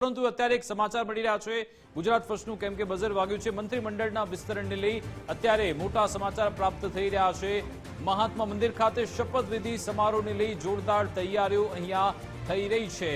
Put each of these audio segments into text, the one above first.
પરંતુ અત્યારે એક સમાચાર મળી રહ્યા છે. ગુજરાત ફર્સ્ટનું કેમ કે બઝર વાગ્યું છે. મંત્રીમંડળના વિસ્તરણને લઈ અત્યારે મોટા સમાચાર પ્રાપ્ત થઈ રહ્યા છે. મહાત્મા મંદિર ખાતે શપથવિધિ સમારોહને લઈ જોરદાર તૈયારીઓ અહીંયા થઈ રહી છે.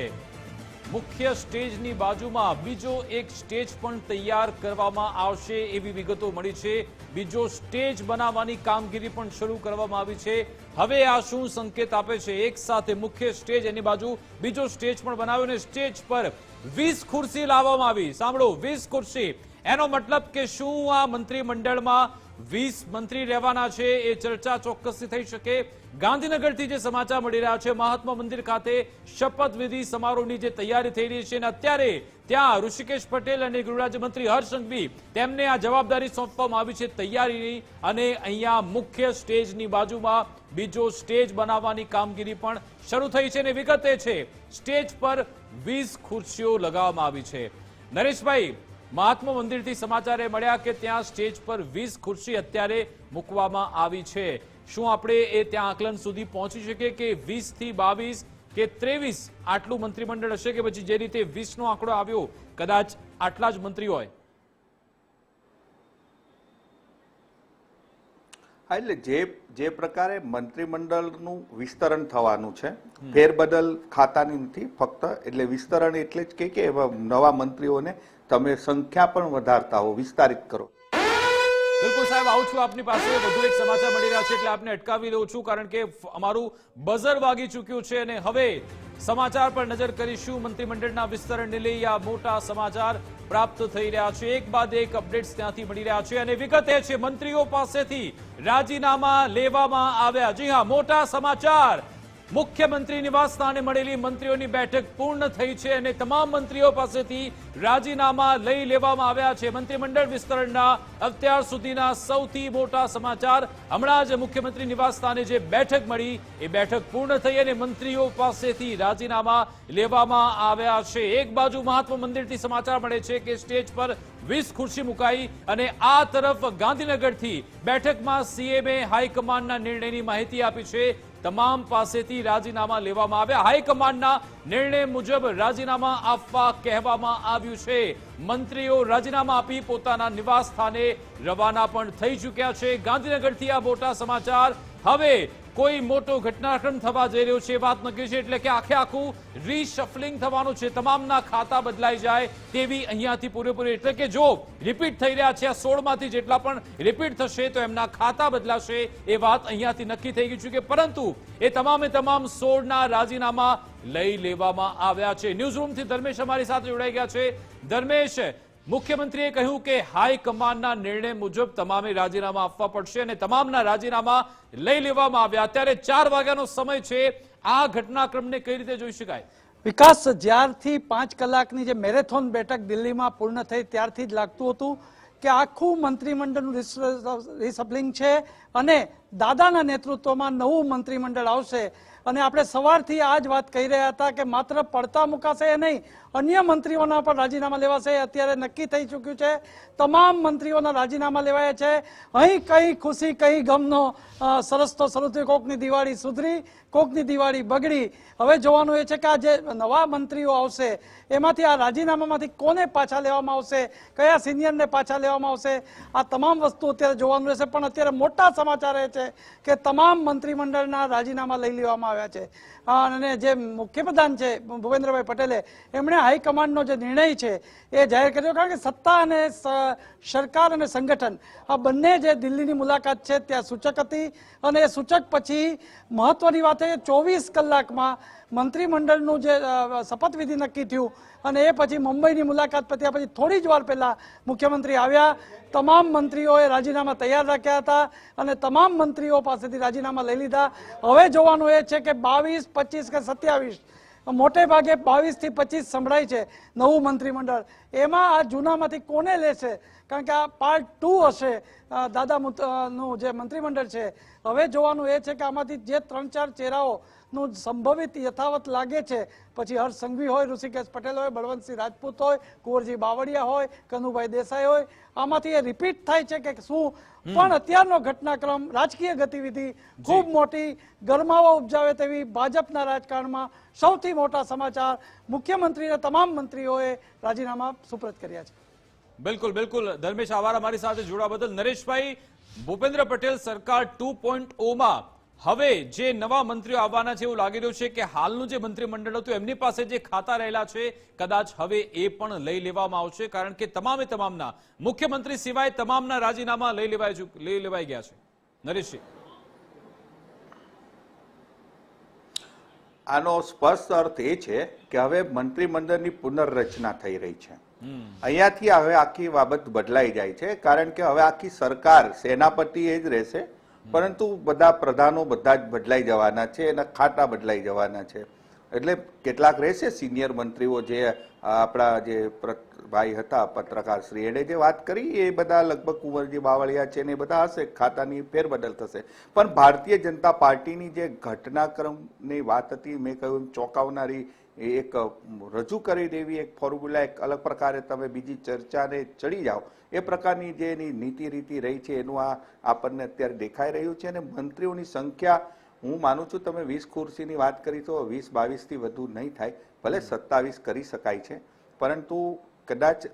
મુખ્ય સ્ટેજની બાજુમાં બીજો એક સ્ટેજ પણ તૈયાર કરવામાં આવશે એવી વિગતો મળી છે. બીજો સ્ટેજ બનાવવાની કામગીરી પણ શરૂ કરવામાં આવી છે. હવે આ શું સંકેત આપે છે? એક સાથે મુખ્ય સ્ટેજ એની બાજુ, બીજો સ્ટેજ પણ બનાવ્યો અને સ્ટેજ પર વીસ ખુરશી લાવવામાં આવી. સાંભળો, વીસ ખુરશી. એનો મતલબ કે શું આ મંત્રીમંડળમાં વીસ મંત્રી રહેવાના છે એ ચર્ચા ચોક્કસથી થઈ શકે? ગાંધીનગરથી જે સમાચાર મળી રહ્યા છે, મહાત્મા મંદિર ખાતે શપથવિધિ સમારોહની જે તૈયારી થઈ રહી છે અને અત્યારે ત્યાં ઋષિકેશ પટેલ અને ગૃહરાજ્યમંત્રી હર્ષ સંઘવી તેમને આ જવાબદારી સોંપવામાં આવી છે તૈયારીની અને અહીંયા મુખ્ય સ્ટેજની બાજુમાં બીજો સ્ટેજ બનાવવાની કામગીરી પણ શરૂ થઈ છે અને વિગતે છે, સ્ટેજ પર વીસ ખુરશીઓ લગાવવામાં આવી છે. નરેશભાઈ, મહાત્મા મંદિરથી સમાચાર મળ્યા કે ત્યાં સ્ટેજ પર વીસ ખુરશી અત્યારે મૂકવામાં આવી છે. શું આપણે એ ત્યાં આકલન સુધી પહોંચી શકીએ કે વીસથી બાવીસ કે ત્રેવીસ આટલું મંત્રીમંડળ હશે કે પછી જે રીતે વીસ નો આંકડો આવ્યો, કદાચ આટલા જ મંત્રી હોય? એટલે જે જે પ્રકારે મંત્રીમંડળનું વિસ્તરણ થવાનું છે, ફેરબદલ ખાતાની નથી ફક્ત, એટલે વિસ્તરણ એટલે જ કે નવા મંત્રીઓને તમે સંખ્યા પણ વધારતા હો, વિસ્તારિત કરો. બિલકુલ સાહેબ, આવું છું આપની પાસે, વધુ એક સમાચાર મળી રહ્યા છે, એટલે આપને અટકાવી દઉં છું, કારણ કે અમારું બઝર વાગી ચૂક્યું છે અને હવે સમાચાર પર નજર કરીશું. મંત્રીમંડળના વિસ્તરણને લઈ આ મોટા સમાચાર પ્રાપ્ત થઈ રહ્યા છે. એક બાદ એક અપડેટ્સ ત્યાંથી મળી રહ્યા છે અને વિગત એ છે, મંત્રીઓ પાસેથી રાજીનામા લેવામાં આવ્યા. જી હા, મોટા સમાચાર. મુખ્યમંત્રી નિવાસ સ્થાને મળેલી મંત્રીઓની બેઠક પૂર્ણ થઈ છે અને તમામ મંત્રીઓ પાસેથી રાજીનામા લઈ લેવામાં આવ્યા છે. મંત્રીમંડળ વિસ્તરણના અત્યાર સુધીના સૌથી મોટા સમાચાર હમણાં જ મુખ્યમંત્રી નિવાસ સ્થાને જે બેઠક મળી, એ બેઠક પૂર્ણ થઈ અને મંત્રીઓ પાસેથી રાજીનામા લેવામાં આવ્યા છે. એક બાજુ મહાત્મા મંદિરથી સમાચાર મળે છે કે સ્ટેજ પર વીસ ખુરશી મુકાઈ અને આ તરફ ગાંધીનગરથી બેઠકમાં સીએમએ હાઈકમાન્ડના નિર્ણયની માહિતી આપી છે. તમામ પાસેથી રાજીનામા લેવામાં આવ્યા. હાઈકમાન્ડના નિર્ણય મુજબ રાજીનામા આપવા કહેવામાં આવ્યું છે. મંત્રીઓ રાજીનામા આપી પોતાના નિવાસ સ્થાને રવાના પણ થઈ ચૂક્યા છે. ગાંધીનગરથી આ મોટા સમાચાર. હવે કોઈ મોટો ઘટનાક્રમ થવા જઈ રહ્યો છે એ વાત નક્કી છે, એટલે કે આખે આખું રીશફલિંગ થવાનું છે, તમામના ખાતા બદલાઈ જાય તેવી અહીંયાથી પૂરેપૂરી. એટલે કે જો રિપીટ થઈ રહ્યા છે આ સોળમાંથી જેટલા પણ રિપીટ થશે તો એમના ખાતા બદલાશે એ વાત અહીંયાથી નક્કી થઈ ગઈ છે કે પરંતુ એ તમામે તમામ સોળના રાજીનામા લઈ લેવામાં આવ્યા છે. ન્યૂઝ રૂમથી ધર્મેશ અમારી સાથે જોડાઈ ગયા છે. ધર્મેશ મુખ્યમંત્રીએ કહ્યું કે હાઈકમાન્ડના નિર્ણય મુજબ તમામે રાજીનામા આપવા પડશે અને તમામના રાજીનામા લઈ લેવામાં આવ્યા. અત્યારે ચાર વાગ્યાનો સમય છે. આ ઘટનાક્રમને કઈ રીતે જોઈ શકાય? વિકાસ જ્યારથી પાંચ કલાકની જે મેરેથોન બેઠક દિલ્હીમાં પૂર્ણ થઈ ત્યારથી જ લાગતું હતું કે આખું મંત્રીમંડળનું રિસપ્લિંગ છે અને દાદાના નેતૃત્વમાં નવું મંત્રીમંડળ આવશે અને આપણે સવારથી આ જ વાત કહી રહ્યા હતા કે માત્ર પડતા મુકાશે એ નહીં, અન્ય મંત્રીઓના પણ રાજીનામા લેવાશે. અત્યારે નક્કી થઈ ચૂક્યું છે, તમામ મંત્રીઓના રાજીનામા લેવાયા છે. અહીં કઈ ખુશી, કઈ ગમનો સરસ તો શરૂ કોકની દિવાળી સુધરી કોકની દિવાળી બગડી. હવે જોવાનું એ છે કે આ જે નવા મંત્રીઓ આવશે, એમાંથી આ રાજીનામામાંથી કોને પાછા લેવામાં આવશે? કયા સિનિયરને પાછા લેવામાં આવશે? આ તમામ વસ્તુ અત્યારે જોવાનું રહેશે, પણ અત્યારે મોટા સમાચાર એ છે કે તમામ મંત્રીમંડળના રાજીનામા લઈ લેવામાં આવ્યા છે. અને જે મુખ્યપ્રધાન છે, ભૂપેન્દ્રભાઈ પટેલે, એમણે હાઈકમાન્ડનો જે નિર્ણય છે એ જાહેર કર્યો, કારણ કે સત્તા અને સરકાર અને સંગઠન, આ બંને જે દિલ્હીની મુલાકાત છે, ત્યાં સૂચક હતી અને એ સૂચક પછી મહત્વની વાત એ ચોવીસ કલાકમાં મંત્રીમંડળનું જે શપથવિધિ નક્કી થયું અને એ પછી મુંબઈની મુલાકાત પત્યા પછી થોડી જ વાર પહેલાં મુખ્યમંત્રી આવ્યા. તમામ મંત્રીઓએ રાજીનામા તૈયાર રાખ્યા હતા અને તમામ મંત્રીઓ પાસેથી રાજીનામા લઈ લીધા. હવે જોવાનું એ છે કે બાવીસ, પચીસ કે સત્યાવીસ મોટે ભાગે બાવીસથી પચીસ સંભળાય છે નવું મંત્રીમંડળ. એમાં આ જૂનામાંથી કોને લેશે કારણ કે આ પાર્ટ ટુ હશે દાદા નું જે મંત્રીમંડળ છે. હવે જોવાનું એ છે કે આમાંથી જે ત્રણ ચાર ચહેરાઓનું સંભવિત યથાવત લાગે છે, પછી હર્ષ સંઘવી હોય, ઋષિકેશ પટેલ હોય, બળવંતસિંહ રાજપૂત હોય, કુંવરજી બાવળિયા હોય, કનુભાઈ દેસાઈ હોય, આમાંથી એ રિપીટ થાય છે કે શું પણ અત્યારનો ઘટનાક્રમ રાજકીય ગતિવિધિ ખૂબ મોટી ગરમાવો ઉપજાવે તેવી ભાજપના રાજકારણમાં સૌથી મોટા સમાચાર મુખ્યમંત્રીને તમામ મંત્રીઓએ રાજીનામા સુપ્રત કર્યા છે. બિલકુલ બિલકુલ. ધર્મેશ આભાર અમારી સાથે જોડા બદલ. નરેશભાઈ ભૂપેન્દ્ર પટેલ સરકાર ટુ પોઈન્ટ ઓમાં હવે જે નવા મંત્રીઓ આવવાના છે એવું લાગી રહ્યું છે કે હાલનું જે મંત્રીમંડળ હતું એમની પાસે જે ખાતા રહેલા છે કદાચ હવે એ પણ લઈ લેવામાં આવશે કારણ કે તમામે તમામના મુખ્યમંત્રી સિવાય તમામના રાજીનામા લઈ લેવાય લઈ લેવાઈ ગયા છે. નરેશજી. આનો સ્પષ્ટ અર્થ એ છે કે હવે મંત્રીમંડળની પુનર્રચના થઈ રહી છે. અહીંયાથી હવે આખી બાબત બદલાઈ જાય છે કારણ કે હવે આખી સરકાર સેનાપતિ એ જ રહેશે પરંતુ બધા પ્રધાનો બધા જ બદલાઈ જવાના છે એના ખાતા બદલાઈ જવાના છે. એટલે કેટલાક રહેશે સિનિયર મંત્રીઓ જે આપણા જે ભાઈ હતા, પત્રકાર શ્રી, એણે જે વાત કરી, એ બધા લગભગ કુંવરજી બાવળિયા છે ને એ બધા હશે, ખાતાની ફેરબદલ થશે. પણ ભારતીય જનતા પાર્ટીની જે ઘટનાક્રમની વાત હતી, મેં કહ્યું ચોંકાવનારી એ એક રજૂ કરી દેવી, એક ફોર્મ્યુલા એક અલગ પ્રકારે તમે બીજી ચર્ચાને ચડી જાઓ. એ પ્રકારની જે એની નીતિ રીતિ રહી છે, એનું આ આપણને અત્યારે દેખાઈ રહ્યું છે અને મંત્રીઓની સંખ્યા, હું માનું છું તમે વીસ ખુરશીની વાત કરી તો વીસ બાવીસથી વધુ નહીં થાય. ભલે સત્તાવીસ કરી શકાય છે. પરંતુ કદાચ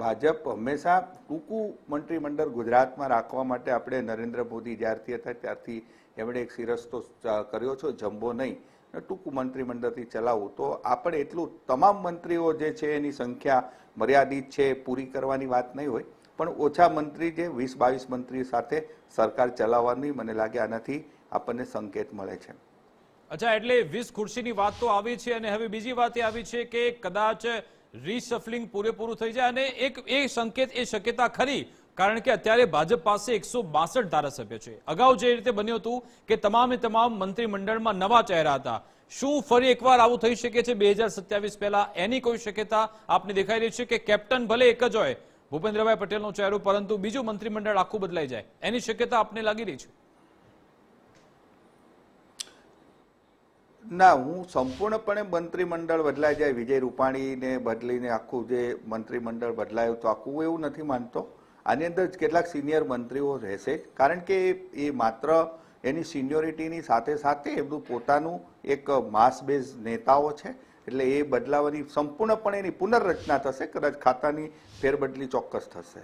ભાજપ હંમેશા ટૂંકું મંત્રીમંડળ ગુજરાતમાં રાખવા માટે આપણે નરેન્દ્ર મોદી જ્યારથી હતા, ત્યારથી એમણે એક સિરસ્તો કર્યો છો, જમ્બો નહીં. ટૂંકું મંત્રીમંડળથી ચલાવવું તો આપણે એટલું તમામ મંત્રીઓ જે છે એની સંખ્યા મર્યાદિત છે, પૂરી કરવાની વાત નહીં હોય, પણ ઓછા મંત્રી જે વીસ બાવીસ મંત્રી સાથે સરકાર ચલાવવાની મને લાગે આનાથી આપણને સંકેત મળે છે. અચ્છા, એટલે વીસ ખુરશીની વાત તો આવી છે અને હવે બીજી વાત એ આવી છે કે કદાચ રીશફલિંગ પૂરેપૂરું થઈ જાય અને એક એ સંકેત એ શક્યતા ખરી કારણ કે અત્યારે ભાજપ પાસે એકસો બાસઠ ધારાસભ્ય છે. અગાઉ જે રીતે બન્યું હતું કે તમામે તમામ મંત્રીમંડળમાં નવા ચહેરા હતા. શું ફરી એકવાર આવું થઈ શકે છે? બે હજાર સત્યાવીસ પહેલા એની કોઈ શક્યતા આપને દેખાઈ રહી છે કે કેપ્ટન ભલે એક જ હોય, ભૂપેન્દ્રભાઈ પટેલનો ચહેરો, પરંતુ બીજું મંત્રીમંડળ આખું બદલાઈ જાય. એની શક્યતા આપને લાગી રહી છે? ના, હું સંપૂર્ણપણે મંત્રીમંડળ બદલાઈ જાય, વિજય રૂપાણીને બદલીને આખું જે મંત્રીમંડળ બદલાયું તો આખું એવું નથી માનતો. આની અંદર કેટલાક સિનિયર મંત્રીઓ રહેશે. કારણ કે એ માત્ર એની સિનિયોરિટીની સાથે સાથે એમનું પોતાનું એક માસ બેઝ નેતાઓ છે. એટલે એ બદલાવાની સંપૂર્ણપણે એની પુનર્રચના થશે, કદાચ ખાતાની ફેરબદલી ચોક્કસ થશે.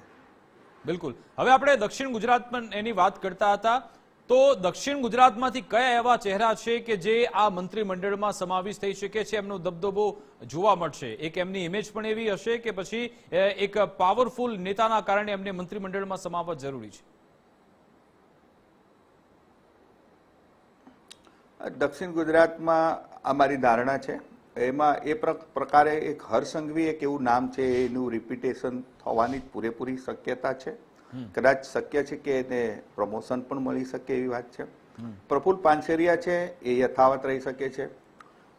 બિલકુલ. હવે આપણે દક્ષિણ ગુજરાતમાં એની વાત કરતા હતા. તો દક્ષિણ ગુજરાતમાંથી કયા એવા ચહેરા છે કે જે આ મંત્રીમંડળમાં સમાવેશ થઈ શકે છે? એમનો દબદબો જોવા મળશે. એક એમની ઇમેજ પણ એવી હશે કે પછી એક પાવરફુલ નેતાના કારણે એમને મંત્રીમંડળમાં સમાવવા જરૂરી છે. દક્ષિણ ગુજરાતમાં અમારી ધારણા છે. એમાં એ પ્ર- પ્રકારે એક હરસંઘવી એક એવું નામ છે, એનું રિપીટેશન થવાની પૂરેપૂરી શક્યતા છે. કદાચ શક્ય છે કે એને પ્રમોશન પણ મળી શકે એવી વાત છે. પ્રફુલ પાનસેરિયા છે એ યથાવત રહી શકે છે.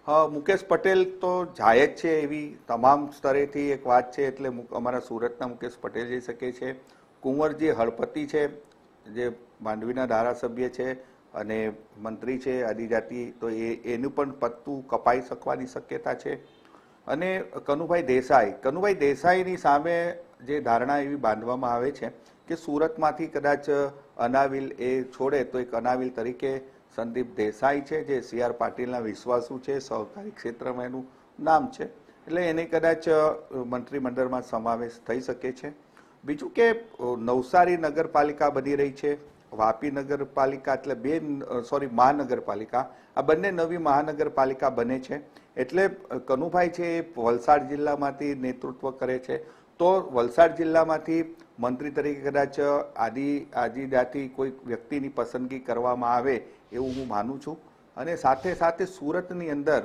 મુકેશ પટેલ તો જાય જ છે એવી તમામ સ્તરેથી એક વાત છે એટલે અમારા સુરતના મુકેશ પટેલ જઈ શકે છે. કુંવરજી હળપતિ છે જે માંડવીના ધારાસભ્ય છે અને મંત્રી છે આદિજાતિ તો એ એનું પણ પત્તું કપાઈ શકવાની શક્યતા છે. અને કનુભાઈ દેસાઈ કનુભાઈ દેસાઈની સામે જે ધારણા એવી બાંધવામાં આવે છે કે સુરતમાંથી કદાચ અનાવિલ એ છોડે તો એક અનાવિલ તરીકે સંદીપ દેસાઈ છે, જે સી આર પાટીલના વિશ્વાસુ છે, સહકારી ક્ષેત્રમાં એનું નામ છે. એટલે એને કદાચ મંત્રીમંડળમાં સમાવેશ થઈ શકે છે. બીજું કે નવસારી નગરપાલિકા બની રહી છે. વાપી નગરપાલિકા એટલે બે સોરી, મહાનગરપાલિકા. આ બંને નવી મહાનગરપાલિકા બને છે. એટલે કનુભાઈ છે એ વલસાડ જિલ્લામાંથી નેતૃત્વ કરે છે. તો વલસાડ જિલ્લામાંથી મંત્રી તરીકે કદાચ આદિ આદિજાતિ કોઈ વ્યક્તિની પસંદગી કરવામાં આવે એવું હું માનું છું. અને સાથે સાથે સુરતની અંદર,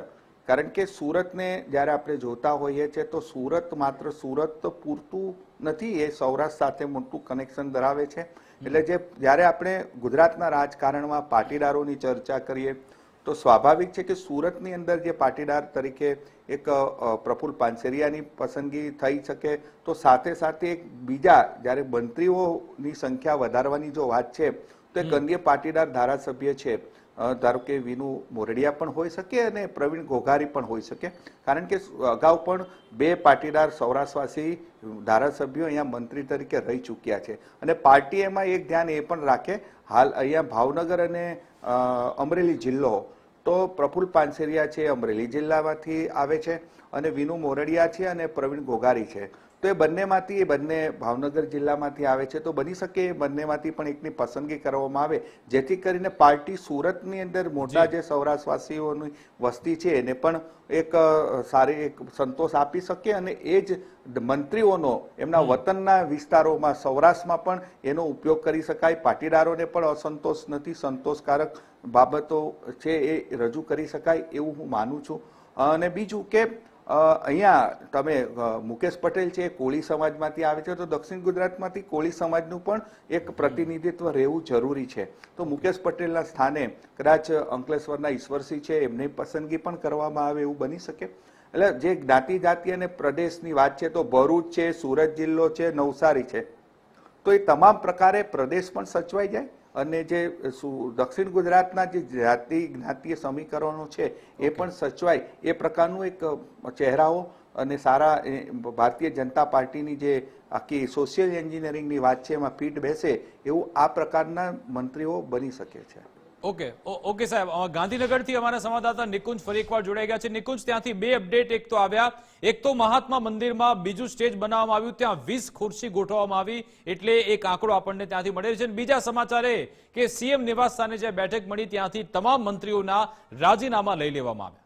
કારણ કે સુરતને જ્યારે આપણે જોતા હોઈએ છીએ તો સુરત માત્ર સુરત પૂરતું નથી, એ સૌરાષ્ટ્ર સાથે મોટું કનેક્શન ધરાવે છે. એટલે જે જ્યારે આપણે ગુજરાતના રાજકારણમાં પાટીદારોની ચર્ચા કરીએ તો સ્વાભાવિક છે કે સુરતની અંદર જે પાટીદાર તરીકે એક પ્રફુલ પાનસેરિયાની પસંદગી થઈ શકે તો સાથે સાથે એક બીજા જ્યારે મંત્રીઓની સંખ્યા વધારવાની જો વાત છે તો એક અન્ય પાટીદાર ધારાસભ્ય છે ધારો કે વિનુ મોરડિયા પણ હોઈ શકે અને પ્રવીણ ઘોઘારી પણ હોઈ શકે. કારણ કે અગાઉ પણ બે પાટીદાર સૌરાષ્ટ્રવાસી ધારાસભ્યો અહીંયા મંત્રી તરીકે રહી ચૂક્યા છે. અને પાર્ટી એમાં એક ધ્યાન એ પણ રાખે હાલ અહીંયા ભાવનગર અને અમરેલી જિલ્લો તો પ્રફુલ પાનસેરિયા છે, અમરેલી જિલ્લામાંથી આવે છે અને વિનુ મોરડિયા છે અને પ્રવીણ ગોગારી છે. તો એ બંનેમાંથી એ બંને ભાવનગર જિલ્લામાંથી આવે છે તો બની શકે એ બંનેમાંથી પણ એકની પસંદગી કરવામાં આવે જેથી કરીને પાર્ટી સુરતની અંદર મોટા જે. સૌરાષ્ટ્રવાસીઓની વસ્તી છે એને પણ એક સારી એક સંતોષ આપી શકે અને એ જ મંત્રીઓનો એમના વતનના વિસ્તારોમાં સૌરાષ્ટ્રમાં પણ એનો ઉપયોગ કરી શકાય. પાટીદારોને પણ અસંતોષ નથી સંતોષકારક બાબતો છે એ રજૂ કરી શકાય એવું હું માનું છું. અને બીજું કે અહીંયા તમે મુકેશ પટેલ છે એ કોળી સમાજમાંથી આવે છે, તો દક્ષિણ ગુજરાતમાંથી કોળી સમાજનું પણ એક પ્રતિનિધિત્વ રહેવું જરૂરી છે. તો મુકેશ પટેલના સ્થાને કદાચ અંકલેશ્વરના ઈશ્વરસિંહ છે, એમની પસંદગી પણ કરવામાં આવે એવું બની શકે. એટલે જે જ્ઞાતિ, જાતિ અને પ્રદેશની વાત છે, તો ભરૂચ છે, સુરત જિલ્લો છે, નવસારી છે. તો એ તમામ પ્રકારે પ્રદેશ પણ સચવાઈ જાય. અને જે દક્ષિણ ગુજરાતના જે જાતિ જ્ઞાતીય સમીકરણો છે એ પણ સચવાય. એ પ્રકારનું એક ચહેરાઓ અને સારા એ, ભારતીય જનતા પાર્ટીની જે આખી સોશિયલ એન્જિનિયરિંગની વાત છે એમાં ફીટ બેસે એવું આ પ્રકારના મંત્રીઓ બની શકે છે. ઓકે. ઓકે સાહેબ ગાંધીનગરથી અમારા સંવાદદાતા નિકુંજ ફરી એકવાર જોડાઈ ગયા છે. નિકુંજ, ત્યાંથી બે અપડેટ, એક તો આવ્યા. એક તો મહાત્મા મંદિરમાં બીજું સ્ટેજ બનાવવામાં આવ્યું. ત્યાં વીસ ખુરશી ગોઠવવામાં આવી, એટલે એક આંકડો આપણને ત્યાંથી મળેલ છે. બીજા સમાચાર કે સીએમ નિવાસ સ્થાને જે બેઠક મળી, ત્યાંથી તમામ મંત્રીઓના રાજીનામા લઈ લેવામાં આવ્યા.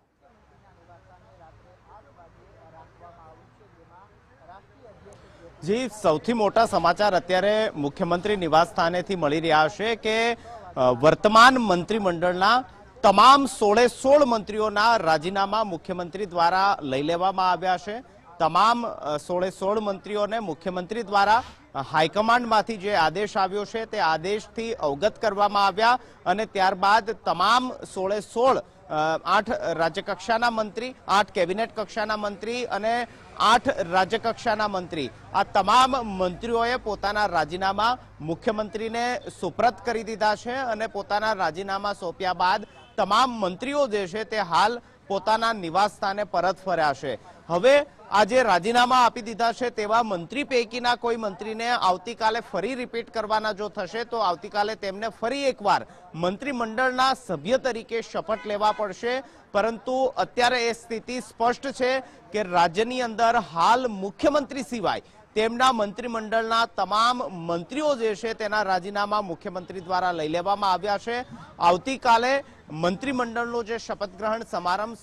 જી, સૌથી મોટા સમાચાર અત્યારે મુખ્યમંત્રી નિવાસ સ્થાનેથી મળી રહ્યા છે કે વર્તમાન મંત્રીમંડળના તમામ સોળે સોળ મંત્રીઓના રાજીનામા મુખ્યમંત્રી દ્વારા લઈ લેવામાં આવ્યા છે. તમામ સોળે સોળ મંત્રીઓને મુખ્યમંત્રી દ્વારા હાઈકમાન્ડમાંથી જે આદેશ આવ્યો છે તે આદેશથી અવગત કરવામાં આવ્યા અને ત્યારબાદ તમામ સોળે સોળ આઠ રાજ્યકક્ષાના મંત્રી, આઠ કેબિનેટ કક્ષાના મંત્રી અને આઠ રાજ્યકક્ષાના મંત્રી. આ તમામ મંત્રીઓએ પોતાના રાજીનામા મુખ્યમંત્રીને સુપ્રત કરી દીધા છે અને પોતાના રાજીનામા સોંપ્યા બાદ તમામ મંત્રીઓ જે છે તે હાલ પોતાના નિવાસ સ્થાને પરત ફર્યા છે. હવે આજે રાજીનામા આપી દીધા છે તેવા મંત્રી પૈકીના કોઈ મંત્રીને આવતીકાલે ફરી રિપીટ કરવાના જો થશે તો આવતીકાલે તેમને ફરી એકવાર મંત્રીમંડળના સભ્ય તરીકે શપથ લેવા પડશે. પરંતુ અત્યારે એ સ્થિતિ સ્પષ્ટ છે કે રાજ્યની અંદર હાલ મુખ્યમંત્રી સિવાય તેમના મંત્રીમંડળના તમામ મંત્રીઓ જે છે તેના રાજીનામા મુખ્યમંત્રી દ્વારા લઈ લેવામાં આવ્યા છે. આવતીકાલે મંત્રીમંડળનો જે શપથ ગ્રહણ સમારંભ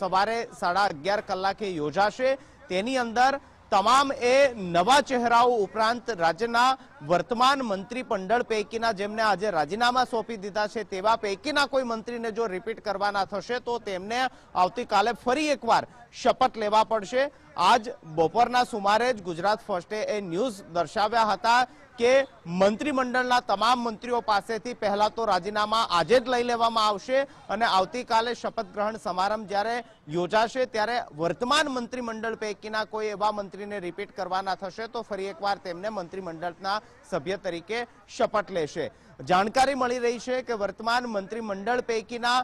સવારે સાડા અગિયાર કલાકે યોજાશે. તેની અંદર તમામ એ નવા ચહેરાઓ ઉપરાંત રાજ્યના વર્તમાન મંત્રી મંડળ પૈકીના જેમને આજે રાજીનામા સોંપી દીધા છે, તેવા પૈકીના કોઈ મંત્રીને જો રિપીટ કરવાના થશે, તો તેમને આવતીકાલે ફરી એકવાર શપથ લેવા પડશે. આજ બપોરના સુમારે જ ગુજરાત ફર્સ્ટે એ ન્યૂઝ દર્શાવ્યા હતા કે મંત્રીમંડળના તમામ મંત્રીઓ પાસેથી પહેલાં તો રાજીનામા આજે જ લઈ લેવામાં આવશે અને આવતીકાલે શપથ ગ્રહણ સમારંભ જ્યારે યોજાશે ત્યારે વર્તમાન મંત્રીમંડળ પૈકીના કોઈ એવા મંત્રીને રિપીટ કરવાના થશે તો ફરી એકવાર તેમને મંત્રીમંડળના સભ્ય તરીકે શપથ લેશે. જાણકારી મળી રહી છે કે વર્તમાન મંત્રીમંડળ પૈકીના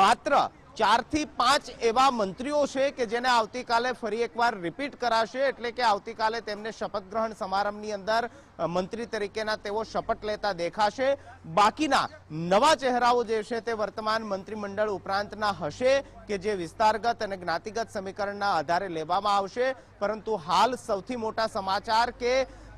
માત્ર ચારથી પાંચ એવા મંત્રીઓ છે કે જેને આવતીકાલે ફરી એકવાર રિપીટ કરાશે, એટલે કે આવતીકાલે તેમને શપથ ગ્રહણ સમારંભની અંદર મંત્રી તરીકેના તેઓ શપથ લેતા દેખાશે. બાકીના નવા ચહેરાઓ જે છે તે વર્તમાન મંત્રીમંડળ ઉપરાંતના હશે કે જે વિસ્તારગત અને જ્ઞાતિગત સમીકરણના આધારે લેવામાં આવશે. પરંતુ હાલ સૌથી મોટા સમાચાર કે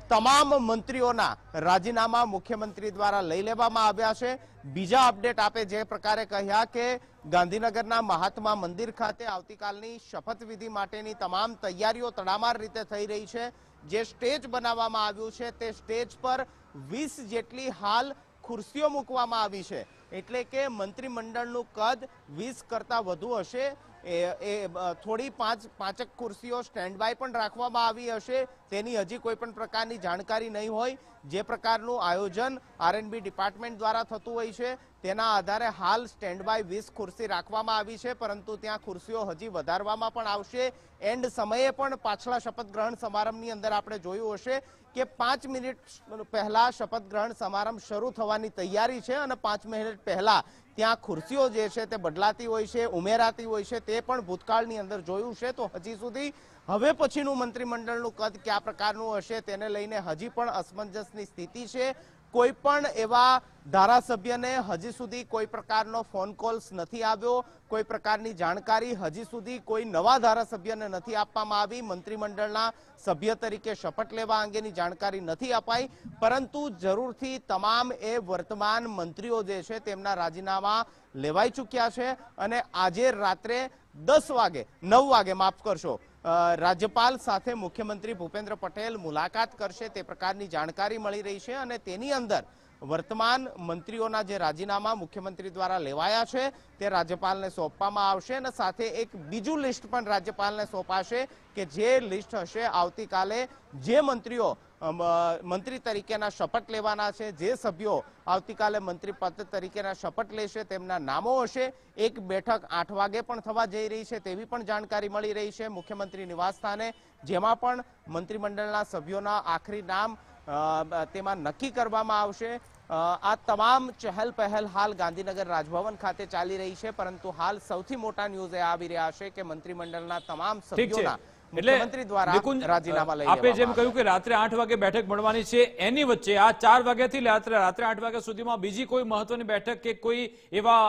તમામ મંત્રીઓના રાજીનામા મુખ્યમંત્રી દ્વારા લઈ લેવામાં આવ્યા છે. બીજા અપડેટ આપે જે પ્રકારે કહ્યા કે ગાંધીનગરના મહાત્મા મંદિર ખાતે આવતીકાલની શપથવિધિ માટેની તમામ તૈયારીઓ તડામાર રીતે થઈ રહી છે. જે સ્ટેજ બનાવવામાં આવ્યું છે તે સ્ટેજ પર વીસ જેટલી હાલ ખુરશીઓ મૂકવામાં આવી છે. એટલે કે મંત્રીમંડળનું કદ વીસ કરતાં વધુ હશે. એ એ થોડી પાંચ, પાંચક ખુરશીઓ સ્ટેન્ડ બાય પણ રાખવામાં આવી હશે. તેની હજી કોઈ પણ પ્રકારની જાણકારી નહીં હોય. જે પ્રકારનું આયોજન આરએનબી ડિપાર્ટમેન્ટ દ્વારા થતું હોય છે તેના આધારે હાલ સ્ટેન્ડ બાય વીસ ખુરશી રાખવામાં આવી છે, પરંતુ ત્યાં ખુરશીઓ હજી વધારવામાં પણ આવશે. એન્ડ સમયે પણ પાછલા શપથ ગ્રહણ સમારંભની અંદર આપણે જોયું હશે કે પાંચ મિનિટ પહેલા શપથ ગ્રહણ સમારંભ શરૂ થવાની તૈયારી છે અને પાંચ મિનિટ પહેલા ત્યાં ખુરશીઓ જે છે તે બદલાતી હોય છે, ઉમેરાતી હોય છે, તે પણ ભૂતકાળની અંદર જોયું છે. તો હજી સુધી હવે પછીનું મંત્રીમંડળનું કદ કયા પ્રકારનું હશે તેને લઈને હજી પણ અસમંજસની સ્થિતિ છે. કોઈ પણ એવા ધારાસભ્યને હજી સુધી કોઈ પ્રકારનો ફોન કોલ્સ નથી આવ્યો, કોઈ પ્રકારની જાણકારી હજી સુધી કોઈ નવા ધારાસભ્યને નથી આપવામાં આવી. મંત્રીમંડળના સભ્ય તરીકે શપથ લેવા અંગેની જાણકારી નથી અપાઈ. પરંતુ જરૂરથી તમામ એ વર્તમાન મંત્રીઓ જે છે તેમના રાજીનામા લેવાઈ ચૂક્યા છે. અને આજે રાત્રે દસ વાગે, નવ વાગે માફ કરશો રાજ્યપાલ સાથે મુખ્યમંત્રી ભૂપેન્દ્ર પટેલ મુલાકાત કરશે તે પ્રકારની જાણકારી મળી રહી છે અને તેની અંદર વર્તમાન મંત્રીઓના જે રાજીનામા મુખ્યમંત્રી દ્વારા લેવાયા છે, તે રાજ્યપાલને સોંપવામાં આવશે અને સાથે એક બીજું લિસ્ટ પણ રાજ્યપાલને સોંપાશે કે જે લિસ્ટ હશે, આવતીકાલે જે મંત્રીઓ મંત્રી તરીકેના શપથ લેવાના છે, જે સભ્યો આવતીકાલે મંત્રી પદ તરીકેના શપથ લેશે, તેમના નામો હશે. એક બેઠક આઠ વાગે પણ થવા જઈ રહી છે, તેવી પણ જાણકારી મળી રહી છે મુખ્યમંત્રી નિવાસ સ્થાને, જેમાં પણ મંત્રીમંડળના સભ્યોના આખરી નામ તેમાં નક્કી કરવામાં આવશે. આ તમામ ચહેલ પહેલ હાલ ગાંધીનગર રાજભવન ખાતે ચાલી રહી છે પરંતુ હાલ સૌથી મોટા ન્યૂઝ એ આવી રહ્યા છે કે મંત્રીમંડળના તમામ સભ્યોના મુખ્યમંત્રી દ્વારા રાજીનામા લઈ આપે જેમ કહ્યું કે રાત્રે આઠ વાગે બેઠક મળવાની છે એની વચ્ચે આ ચાર વાગ્યાથી રાત્રે રાત્રે આઠ વાગ્યા સુધીમાં બીજી કોઈ મહત્વની બેઠક કે કોઈ એવા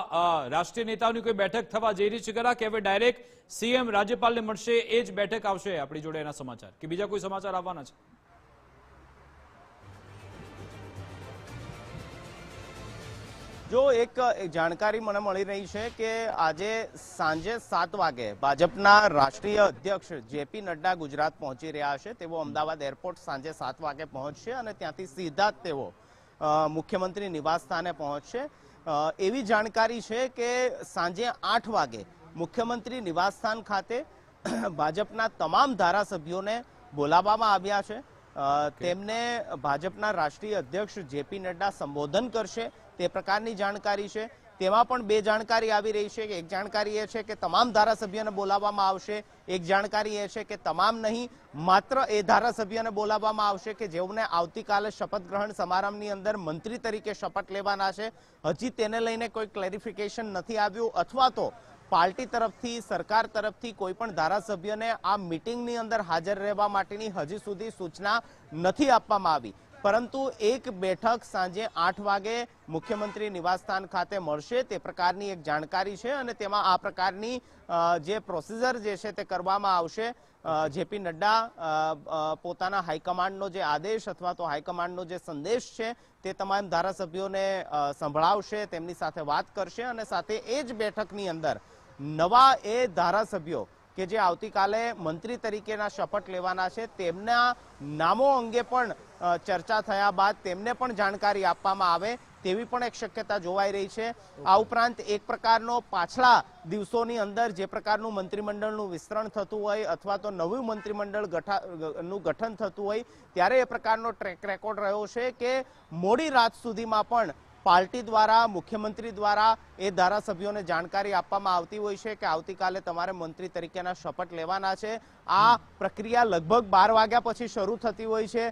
રાષ્ટ્રીય નેતાઓની કોઈ બેઠક થવા જઈ રહી છે ખરા કે હવે ડાયરેક્ટ સીએમ રાજ્યપાલને મળશે એ જ બેઠક આવશે આપણી જોડે એના સમાચાર? કે બીજા કોઈ સમાચાર આવવાના છે? જો એક જાણકારી મને મળી રહી છે કે આજે સાંજે સાત વાગે ભાજપના રાષ્ટ્રીય અધ્યક્ષ જેપી નડ્ડા ગુજરાત પહોંચી રહ્યા છે. તેઓ અમદાવાદ એરપોર્ટ સાંજે સાત વાગે પહોંચશે અને ત્યાંથી સીધા જ તેઓ મુખ્યમંત્રી નિવાસ સ્થાને પહોંચશે. એવી જાણકારી છે કે સાંજે આઠ વાગે મુખ્યમંત્રી નિવાસ સ્થાન ખાતે ભાજપના તમામ ધારાસભ્યોને બોલાવવામાં આવ્યા છે. તેમને ભાજપના રાષ્ટ્રીય અધ્યક્ષ જેપી નડ્ડા સંબોધન કરશે. તે પ્રકારની જાણકારી છે. તેમાં પણ બે જાણકારી આવી રહી છે. કે એક જાણકારી એ છે કે તમામ ધારાસભ્યને બોલાવવામાં આવશે. એક જાણકારી એ છે કે તમામ નહીં, માત્ર એ ધારાસભ્યને બોલાવવામાં આવશે કે જેઓને આવતીકાલે શપથ ગ્રહણ સમારંભની અંદર મંત્રી તરીકે શપથ લેવાના છે. હજી તેને લઈને કોઈ ક્લેરિફિકેશન નથી આવ્યું અથવા તો પાર્ટી તરફથી, સરકાર તરફથી કોઈ પણ ધારાસભ્યને આ મિટિંગની અંદર હાજર રહેવા માટેની હજી સુધી સૂચના નથી આપવામાં આવી. પરંતુ એક બેઠક સાંજે આઠ વાગે મુખ્યમંત્રી નિવાસસ્થાન ખાતે મળશે. તે પ્રકારની એક જાણકારી છે અને તેમાં આ પ્રકારની જે પ્રોસીઝર જે છે તે કરવામાં આવશે. જેપી નડ્ડા પોતાના હાઈકમાન્ડનો જે આદેશ અથવા તો હાઈકમાન્ડનો જે સંદેશ છે તે તમામ ધારાસભ્યોને સંભળાવશે, તેમની સાથે વાત કરશે અને સાથે એ જ બેઠકની અંદર નવા એ ધારાસભ્યો કે જે આવતીકાલે મંત્રી તરીકેના શપથ લેવાના છે, તેમના નામો અંગે પણ ચર્ચા થયા બાદ તેમને પણ જાણકારી આપવામાં આવે તેવી પણ એક શક્યતા જોવાઈ રહી છે. આ ઉપરાંત એક પ્રકારનો પાછલા દિવસોની અંદર જે પ્રકારનું મંત્રીમંડળનું વિસ્તરણ થતું હોય અથવા તો નવું મંત્રીમંડળનું ગઠન થતું હોય, ત્યારે એ પ્રકારનો ટ્રેક રેકોર્ડ રહ્યો છે કે મોડી રાત સુધીમાં પણ પાર્ટી દ્વારા, મુખ્યમંત્રી દ્વારા એ ધારાસભ્યોને જાણકારી આપવામાં આવતી હોય છે કે આવતીકાલે તમારે મંત્રી તરીકેના શપથ લેવાના છે. આ પ્રક્રિયા લગભગ બાર વાગ્યા પછી શરૂ થતી હોય છે.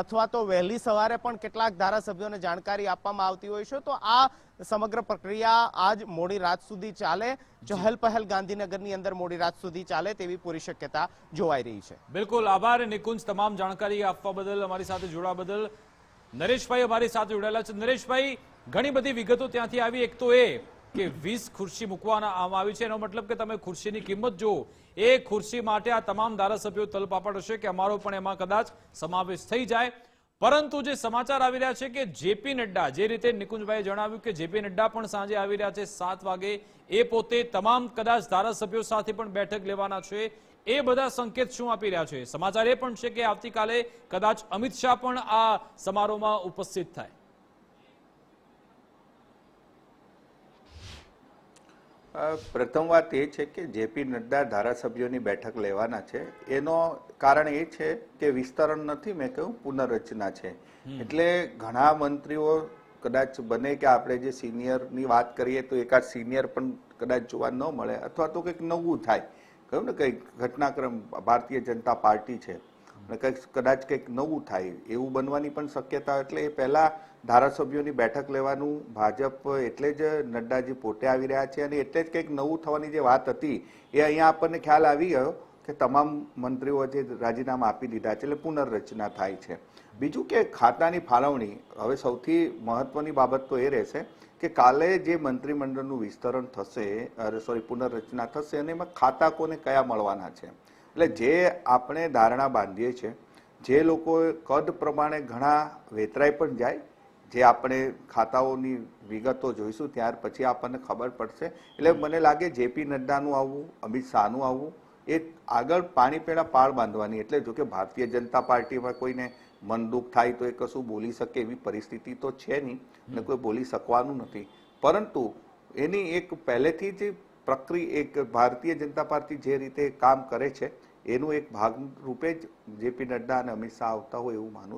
અથવા તો વહેલી સવારે પણ કેટલાક ધારાસભ્યોને જાણકારી આપવામાં આવતી હોય છે. તો આ સમગ્ર પ્રક્રિયા આજ મોડી રાત સુધી ચાલે. ચહલ પહેલ ગાંધીનગરની અંદર મોડી રાત સુધી ચાલે તેવી પૂરી શક્યતા જોવાઈ રહી છે. બિલકુલ. આભાર નિકુંજ તમામ જાણકારી આપવા બદલ, અમારી સાથે જોડા બદલ. નરેશભાઈ અમારી સાથે જોડાયેલા છે. નરેશભાઈ, ઘણી બધી વિગતો ત્યાંથી આવી. એક તો એ કે વીસ ખુરશી મૂકવાના આમ આવી છે. એનો મતલબ કે તમે ખુરશીની કિંમત જુઓ. એ ખુરશી માટે આ તમામ ધારાસભ્યો તલપાપડ હશે કે અમારો પણ એમાં કદાચ સમાવેશ થઈ જાય. પરંતુ જે સમાચાર આવી રહ્યા છે કે જેપી નડ્ડા, જે રીતે નિકુંજભાઈએ જણાવ્યું કે જેપી નડ્ડા પણ સાંજે આવી રહ્યા છે સાત વાગે, એ પોતે તમામ કદાચ ધારાસભ્યો સાથે પણ બેઠક લેવાના છે. એ બધા સંકેત શું આપી રહ્યા છે? સમાચાર એ પણ છે કે આવતીકાલે કદાચ અમિત શાહ પણ આ સમારોહમાં ઉપસ્થિત થાય. પ્રથમ વાત એ છે કે જેપી નડ્ડા ધારાસભ્યોની બેઠક લેવાના છે એનો કારણ એ છે કે વિસ્તરણ નથી મેં કહ્યું પુનર્રચના છે. એટલે ઘણા મંત્રીઓ કદાચ બને કે આપણે જે સિનિયરની વાત કરીએ તો એકાદ સિનિયર પણ કદાચ જોવા ન મળે અથવા તો કંઈક નવું થાય. કહ્યું ને કંઈક ઘટનાક્રમ, ભારતીય જનતા પાર્ટી છે. અને કંઈક કદાચ કંઈક નવું થાય, એવું બનવાની પણ શક્યતા એટલે એ પહેલાં ધારાસભ્યોની બેઠક લેવાનું, ભાજપ એટલે જ નડ્ડાજી પોતે આવી રહ્યા છે અને એટલે જ કંઈક નવું થવાની જે વાત હતી, એ અહીંયા આપણને ખ્યાલ આવી ગયો કે તમામ મંત્રીઓ જે રાજીનામા આપી દીધા છે એટલે પુનર્રચના થાય છે. બીજું કે ખાતાની ફાળવણી, હવે સૌથી મહત્વની બાબત તો એ રહેશે કે કાલે જે મંત્રીમંડળનું વિસ્તરણ થશે અરે સોરી પુનર્રચના થશે અને એમાં ખાતા કોને કયા મળવાના છે? એટલે જે આપણે ધારણા બાંધીએ છીએ, જે લોકો કદ પ્રમાણે ઘણા વેતરાઈ પણ જાય, જે આપણે ખાતાઓની વિગતો જોઈશું, ત્યાર પછી આપણને ખબર પડશે. એટલે મને લાગે જેપી નડ્ડાનું આવવું, અમિત શાહનું આવવું, એ આગળ પાણી પેડા પાળ બાંધવાની. એટલે જો કે ભારતીય જનતા પાર્ટીમાં કોઈને મન દુઃખ થાય તો એ કશું બોલી શકે એવી પરિસ્થિતિ તો છે નહીં અને કોઈ બોલી શકવાનું નથી. પરંતુ એની એક પહેલેથી જ પ્રક્રિયા એક ભારતીય જનતા પાર્ટી જે રીતે કામ કરે છે, એનું એક ભાગ રૂપે જ જેપી નડ્ડા અને અમિત શાહ આવતા હોય એવું માનું